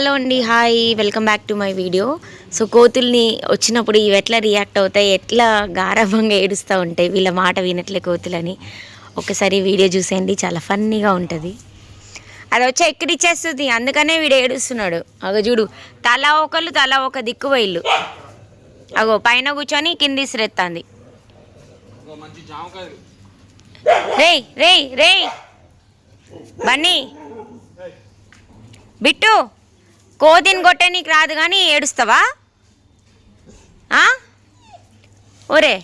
Hello అండి hi welcome back to my video. So కోతుల్ని వచ్చినప్పుడు ఇవి ఎట్లా రియాక్ట్ అవుతాయి ఎట్లా గారభంగా ఏడుస్తూ ఉంటాయి వీళ్ళ మాట వినట్లే కోతులని. ఒకసారి వీడియో చూసేయండి చాలా ఫన్నీగా ఉంటుంది. అది వచ్చి ఎక్కడిచ్చేస్తుంది అందుకనే వీడు ఏడుస్తున్నాడు. అగో చూడు తల ఒకళ్ళు తల ఒక దిక్కు వైళ్ళు అగో పైన కూర్చొని కింది ఇసిరెత్తాంది. రే రే రే రేయ్ రేయ్ రేయ్. బన్నీ. బిట్టు. కోతిని కొట్టే నీకు రాదు కానీ ఏడుస్తావా? ఒరే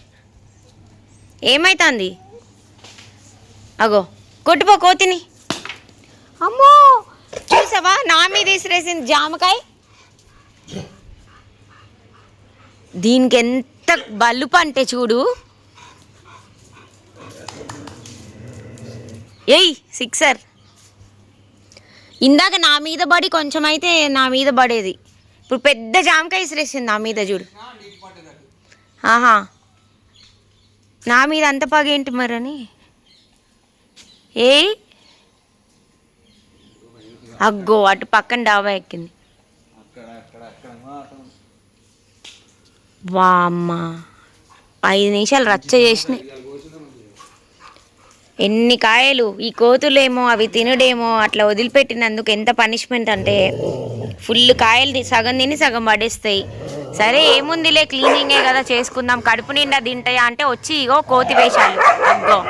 ఏమైతుంది? అగో కొట్టుపో కోతిని. అమ్మో! చూసావా? నా మీద విసిరేసింది జామకాయ. దీనికి ఎంత బలుపు అంటే చూడు. ఏయ్ సిక్సర్. ఇందాక నా మీద పడి కొంచెం అయితే నా మీద పడేది. ఇప్పుడు పెద్ద జామకాయ విసిరేసింది నా మీద చూడు. ఆహా. నా మీద అంత పగేంటి మరని? ఏయ్ అగ్గో అటు పక్కన డాబా ఎక్కింది. అక్కడ వామ్మ. ఐదు నిమిషాలు రచ్చ చేసినాయి. ఎన్ని కాయలు ఈ కోతులేమో అవి తినుడేమో అట్లా వదిలిపెట్టినందుకు ఎంత పనిష్మెంట్ అంటే ఫుల్ కాయలు సగం తిని సగం పడేస్తాయి. సరే ఏముందిలే క్లీనింగే కదా చేసుకుందాం. కడుపు నిండా తింటాయా అంటే వచ్చి ఇగో కోతి వేషాలు. అగ్గో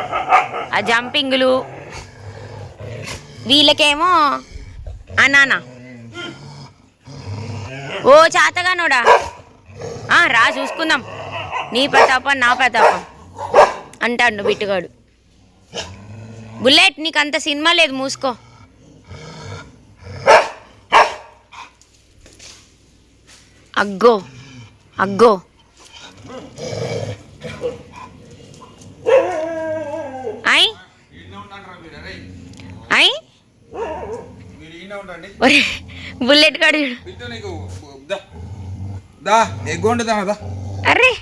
ఆ జంపింగ్లు వీళ్ళకేమో అనానా. ఓ చాతగానోడా? ఆ, రా చూసుకుందాం. నీ ప్రతాపం నా ప్రతాపం. అంటాడు బిట్టుగాడు. బుల్లెట్ నీకు అంత సినిమా లేదు మూసుకో. అగ్గో అగ్గో. అరే ఈయన ఉండండి ఒరే బుల్లెట్ అర్రే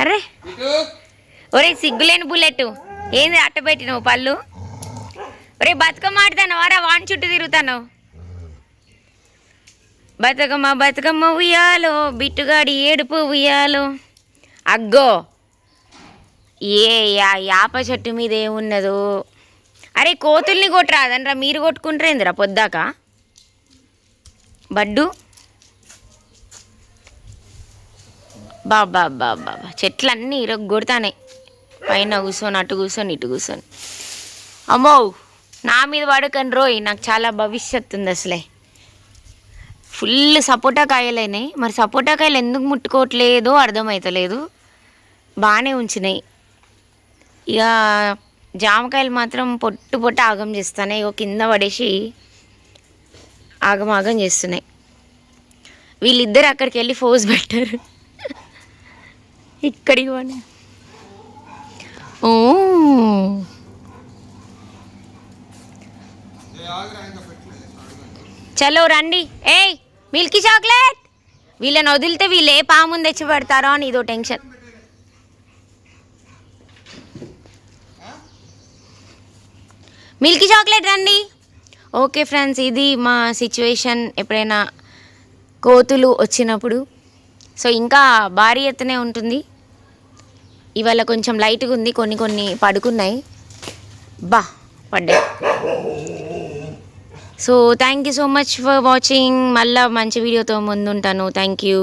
అర్రే. బిట్టు ఒరే సిగ్గులేని బుల్లెట్ ఏంది అట్ట పెట్టినవు పళ్ళు? రే బతుకమ్మ ఆడుతాను వారా వాన్ చుట్టూ తిరుగుతాను బతుకమ్మ బతుకమ్మ ఉయ్యాలో బిట్టుగాడి ఏడుపు ఉయ్యాలో. అగ్గో! ఏ యా యాప చెట్టు మీద ఏమున్నదో అరే కోతుల్ని కొట్టరాదనరా మీరు కొట్టుకుంటారేందిరా పొద్దాక? బడ్డు? బాబా బాబా బాబా చెట్లన్నీ ఇరగొడతానే పైన కూర్చొని అటు కూర్చొని ఇటు కూర్చొని. అమ్మో నా మీద పడకండి రోయ్ నాకు చాలా భవిష్యత్తు ఉంది అసలే. ఫుల్ సపోటా కాయలైనాయి మరి సపోటా కాయలు ఎందుకు ముట్టుకోవట్లేదో అర్థమవుతలేదు బాగానే ఉంచినాయి. ఇక జామకాయలు మాత్రం పొట్టు పొట్టు ఆగం చేస్తున్నాయి. ఇగో కింద పడేసి ఆగమాగం చేస్తున్నాయి. వీళ్ళిద్దరు అక్కడికి వెళ్ళి ఫోజ్ పెట్టారు. ఇక్కడికి పోనీ. ఓ. చలో రండి. ఏయ్ మిల్కీ చాక్లెట్. వీళ్ళని వదిలితే వీళ్ళు ఏ పాముని తెచ్చి పెడతారో అని ఇదో టెన్షన్. మిల్కీ చాక్లెట్ రండి. ఓకే ఫ్రెండ్స్ ఇది మా సిచ్యువేషన్ ఎప్పుడైనా కోతులు వచ్చినప్పుడు. సో ఇంకా భారీ ఎత్తునే ఉంటుంది. ఇవాళ కొంచెం లైట్గా ఉంది కొన్ని కొన్ని పడుకున్నాయి. బా పడ్డాయి so thank you so much for watching మళ్ళీ మంచి వీడియోతో ముందుంటాను. Thank you